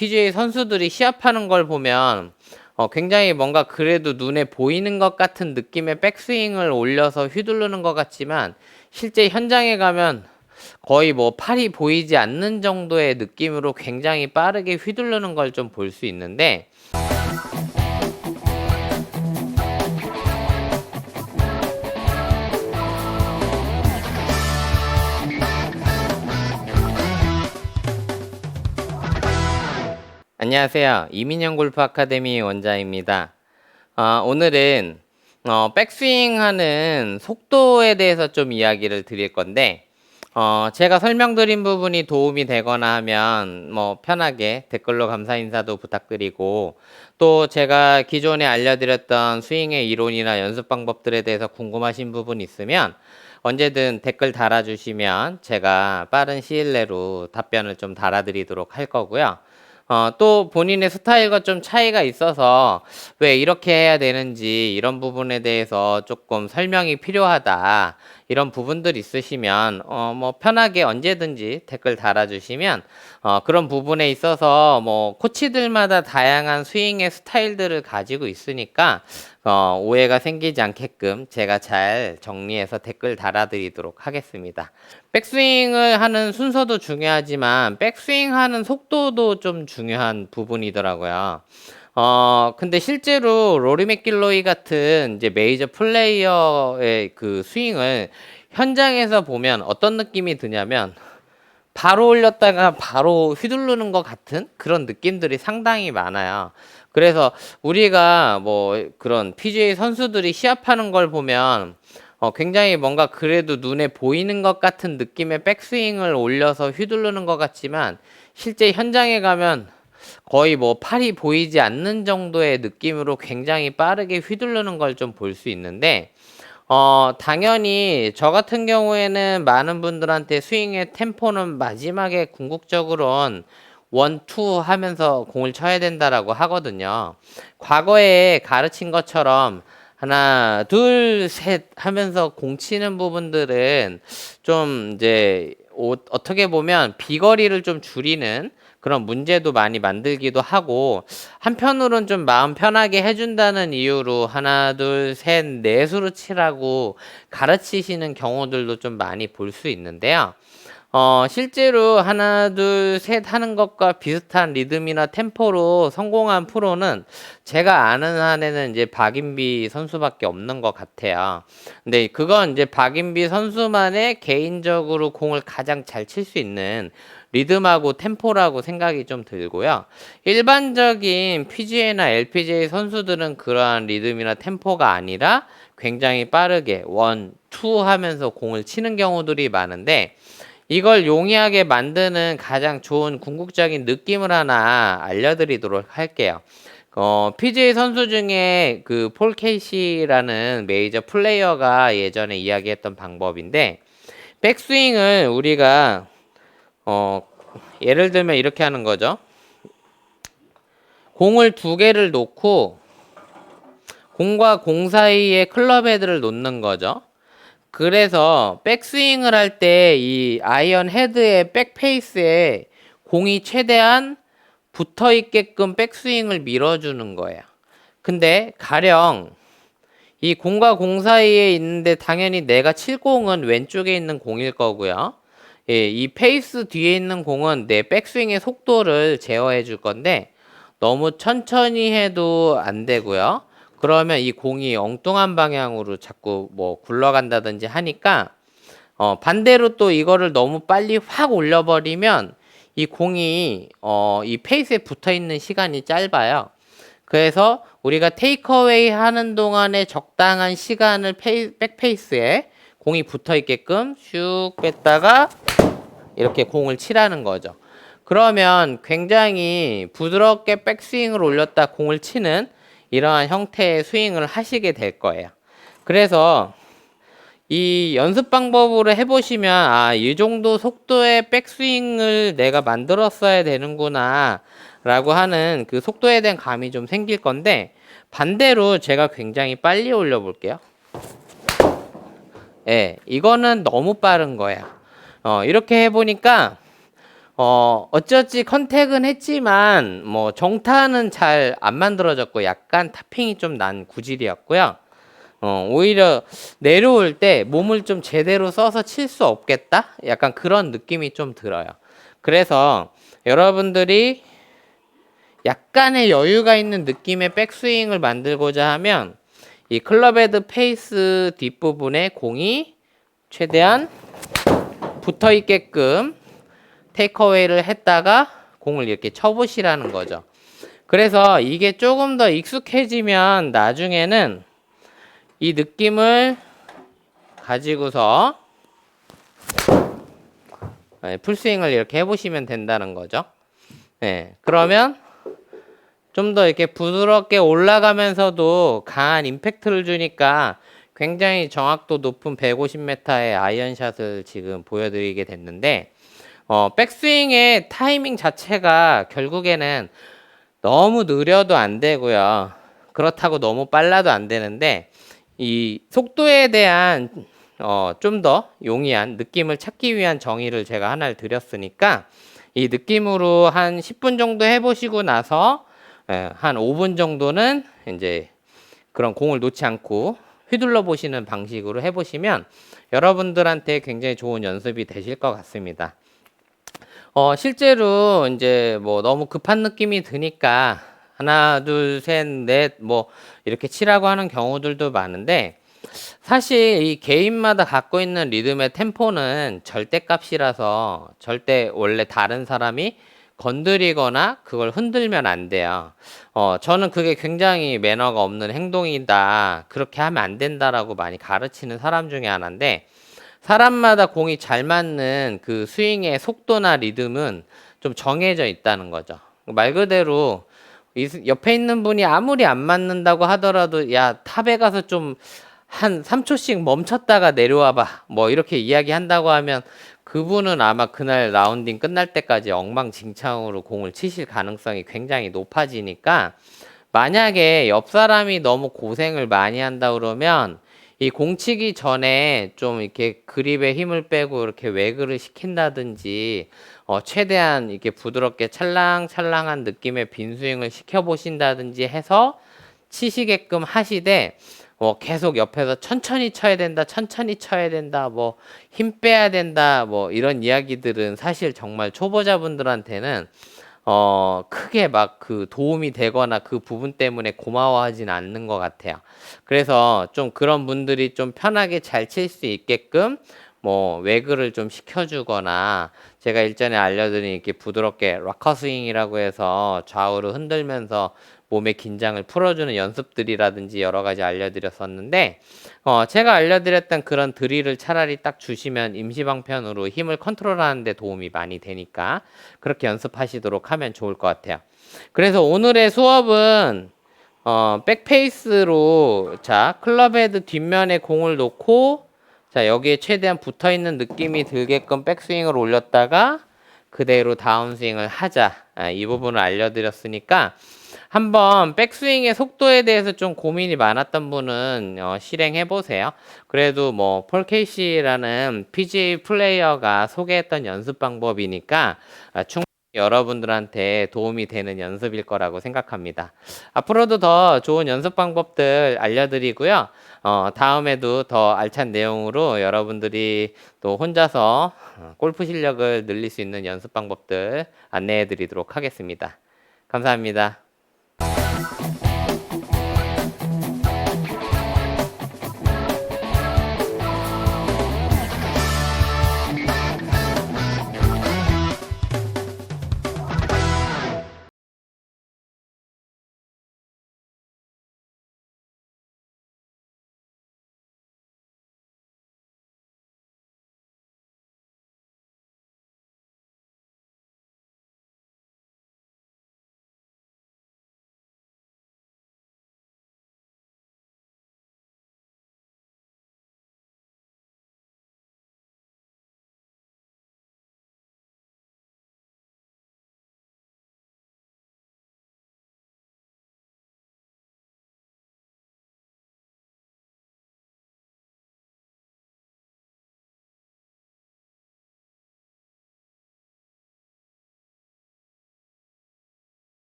PGA 선수들이 시합하는 걸 보면 어, 굉장히 뭔가 그래도 눈에 보이는 것 같은 느낌의 백스윙을 올려서 휘두르는 것 같지만 실제 현장에 가면 거의 뭐 팔이 보이지 않는 정도의 느낌으로 굉장히 빠르게 휘두르는 걸 좀 볼 수 있는데 안녕하세요. 이민영 골프 아카데미 원장입니다. 어, 오늘은 어, 백스윙 하는 속도에 대해서 좀 이야기를 드릴 건데, 어, 제가 설명드린 부분이 도움이 되거나 하면 뭐 편하게 댓글로 감사 인사도 부탁드리고, 또 제가 기존에 알려드렸던 스윙의 이론이나 연습 방법들에 대해서 궁금하신 부분 있으면 언제든 댓글 달아주시면 제가 빠른 시일 내로 답변을 좀 달아드리도록 할 거고요. 어, 또 본인의 스타일과 좀 차이가 있어서 왜 이렇게 해야 되는지 이런 부분에 대해서 조금 설명이 필요하다. 이런 부분들 있으시면 어, 뭐 편하게 언제든지 댓글 달아주시면 어, 그런 부분에 있어서 뭐 코치들마다 다양한 스윙의 스타일들을 가지고 있으니까 어, 오해가 생기지 않게끔 제가 잘 정리해서 댓글 달아드리도록 하겠습니다. 백스윙을 하는 순서도 중요하지만 백스윙 하는 속도도 좀 중요한 부분이더라고요. 어, 근데 실제로 로리 맥길로이 같은 이제 메이저 플레이어의 그 스윙을 현장에서 보면 어떤 느낌이 드냐면 바로 올렸다가 바로 휘두르는 것 같은 그런 느낌들이 상당히 많아요. 그래서 우리가 뭐 그런 PGA 선수들이 시합하는 걸 보면 어, 굉장히 뭔가 그래도 눈에 보이는 것 같은 느낌의 백스윙을 올려서 휘두르는 것 같지만 실제 현장에 가면 거의 뭐 팔이 보이지 않는 정도의 느낌으로 굉장히 빠르게 휘두르는 걸 좀 볼 수 있는데 어, 당연히 저 같은 경우에는 많은 분들한테 스윙의 템포는 마지막에 궁극적으로는 원, 투 하면서 공을 쳐야 된다라고 하거든요. 과거에 가르친 것처럼 하나, 둘, 셋 하면서 공 치는 부분들은 좀 이제 오- 어떻게 보면 비거리를 좀 줄이는 그런 문제도 많이 만들기도 하고 한편으로는 좀 마음 편하게 해준다는 이유로 하나 둘 셋 넷으로 치라고 가르치시는 경우들도 좀 많이 볼 수 있는데요. 어, 실제로 하나, 둘, 셋 하는 것과 비슷한 리듬이나 템포로 성공한 프로는 제가 아는 한에는 이제 박인비 선수밖에 없는 것 같아요. 근데 그건 이제 박인비 선수만의 개인적으로 공을 가장 잘 칠 수 있는 리듬하고 템포라고 생각이 좀 들고요. 일반적인 PGA나 LPGA 선수들은 그러한 리듬이나 템포가 아니라 굉장히 빠르게 원, 투 하면서 공을 치는 경우들이 많은데 이걸 용이하게 만드는 가장 좋은 궁극적인 느낌을 하나 알려드리도록 할게요. 어, PGA 선수 중에 그 폴 케이시라는 메이저 플레이어가 예전에 이야기했던 방법인데 백스윙을 우리가 어, 예를 들면 이렇게 하는 거죠. 공을 두 개를 놓고 공과 공 사이에 클럽 헤드를 놓는 거죠. 그래서 백스윙을 할 때 이 아이언 헤드의 백페이스에 공이 최대한 붙어 있게끔 백스윙을 밀어주는 거예요. 근데 가령 이 공과 공 사이에 있는데 당연히 내가 칠 공은 왼쪽에 있는 공일 거고요. 예, 이 페이스 뒤에 있는 공은 내 백스윙의 속도를 제어해 줄 건데 너무 천천히 해도 안 되고요. 그러면 이 공이 엉뚱한 방향으로 자꾸 뭐 굴러간다든지 하니까 어 반대로 또 이거를 너무 빨리 확 올려버리면 이 공이 어 이 페이스에 붙어 있는 시간이 짧아요. 그래서 우리가 테이크어웨이 하는 동안에 적당한 시간을 페이, 백페이스에 공이 붙어 있게끔 슉 뺐다가 이렇게 공을 치라는 거죠. 그러면 굉장히 부드럽게 백스윙을 올렸다 공을 치는 이러한 형태의 스윙을 하시게 될 거예요. 그래서 이 연습 방법으로 해보시면 아, 이 정도 속도의 백스윙을 내가 만들었어야 되는구나 라고 하는 그 속도에 대한 감이 좀 생길 건데 반대로 제가 굉장히 빨리 올려볼게요. 예, 이거는 너무 빠른 거야. 어, 이렇게 해보니까 어, 어찌어찌 컨택은 했지만, 뭐, 정타는 잘 안 만들어졌고, 약간 타핑이 좀 난 구질이었고요. 어, 오히려 내려올 때 몸을 좀 제대로 써서 칠 수 없겠다? 약간 그런 느낌이 좀 들어요. 그래서 여러분들이 약간의 여유가 있는 느낌의 백스윙을 만들고자 하면 이 클럽헤드 페이스 뒷부분에 공이 최대한 붙어 있게끔 테이크어웨이를 했다가 공을 이렇게 쳐보시라는 거죠. 그래서 이게 조금 더 익숙해지면 나중에는 이 느낌을 가지고서 네, 풀스윙을 이렇게 해보시면 된다는 거죠. 네, 그러면 좀 더 이렇게 부드럽게 올라가면서도 강한 임팩트를 주니까 굉장히 정확도 높은 150m의 아이언샷을 지금 보여드리게 됐는데 어, 백스윙의 타이밍 자체가 결국에는 너무 느려도 안 되고요. 그렇다고 너무 빨라도 안 되는데 이 속도에 대한 어, 좀 더 용이한 느낌을 찾기 위한 정의를 제가 하나를 드렸으니까 이 느낌으로 한 10분 정도 해보시고 나서 예, 한 5분 정도는 이제 그런 공을 놓지 않고 휘둘러 보시는 방식으로 해보시면 여러분들한테 굉장히 좋은 연습이 되실 것 같습니다. 어, 실제로 이제 뭐 너무 급한 느낌이 드니까 하나, 둘, 셋, 넷, 뭐 이렇게 치라고 하는 경우들도 많은데 사실 이 개인마다 갖고 있는 리듬의 템포는 절대 값이라서 절대 원래 다른 사람이 건드리거나 그걸 흔들면 안 돼요. 어, 저는 그게 굉장히 매너가 없는 행동이다. 그렇게 하면 안 된다라고 많이 가르치는 사람 중에 하나인데 사람마다 공이 잘 맞는 그 스윙의 속도나 리듬은 좀 정해져 있다는 거죠. 말 그대로 이 옆에 있는 분이 아무리 안 맞는다고 하더라도 야 탑에 가서 좀 한 3초씩 멈췄다가 내려와 봐. 뭐 이렇게 이야기한다고 하면 그분은 아마 그날 라운딩 끝날 때까지 엉망진창으로 공을 치실 가능성이 굉장히 높아지니까 만약에 옆 사람이 너무 고생을 많이 한다 그러면 이 공치기 전에 좀 이렇게 그립에 힘을 빼고 이렇게 외그를 시킨다든지 어, 최대한 이렇게 부드럽게 찰랑찰랑한 느낌의 빈스윙을 시켜보신다든지 해서 치시게끔 하시되 뭐 계속 옆에서 천천히 쳐야 된다, 천천히 쳐야 된다, 뭐 힘 빼야 된다, 뭐 이런 이야기들은 사실 정말 초보자분들한테는 어 크게 막 그 도움이 되거나 그 부분 때문에 고마워하진 않는 것 같아요. 그래서 좀 그런 분들이 좀 편하게 잘 칠 수 있게끔 뭐 외그를 좀 시켜주거나 제가 일전에 알려드린 이렇게 부드럽게 락커 스윙이라고 해서 좌우로 흔들면서 몸의 긴장을 풀어주는 연습들이라든지 여러 가지 알려드렸었는데 어, 제가 알려드렸던 그런 드릴을 차라리 딱 주시면 임시방편으로 힘을 컨트롤하는 데 도움이 많이 되니까 그렇게 연습하시도록 하면 좋을 것 같아요. 그래서 오늘의 수업은 어, 백페이스로 자 클럽헤드 뒷면에 공을 놓고 자 여기에 최대한 붙어 있는 느낌이 들게끔 백스윙을 올렸다가 그대로 다운스윙을 하자 아, 이 부분을 알려드렸으니까 한번 백스윙의 속도에 대해서 좀 고민이 많았던 분은 어, 실행해 보세요. 그래도 뭐 폴케이시라는 PGA 플레이어가 소개했던 연습 방법이니까 아, 충분히 여러분들한테 도움이 되는 연습일 거라고 생각합니다. 앞으로도 더 좋은 연습 방법들 알려드리고요. 어, 다음에도 더 알찬 내용으로 여러분들이 또 혼자서 어, 골프 실력을 늘릴 수 있는 연습 방법들 안내해 드리도록 하겠습니다. 감사합니다.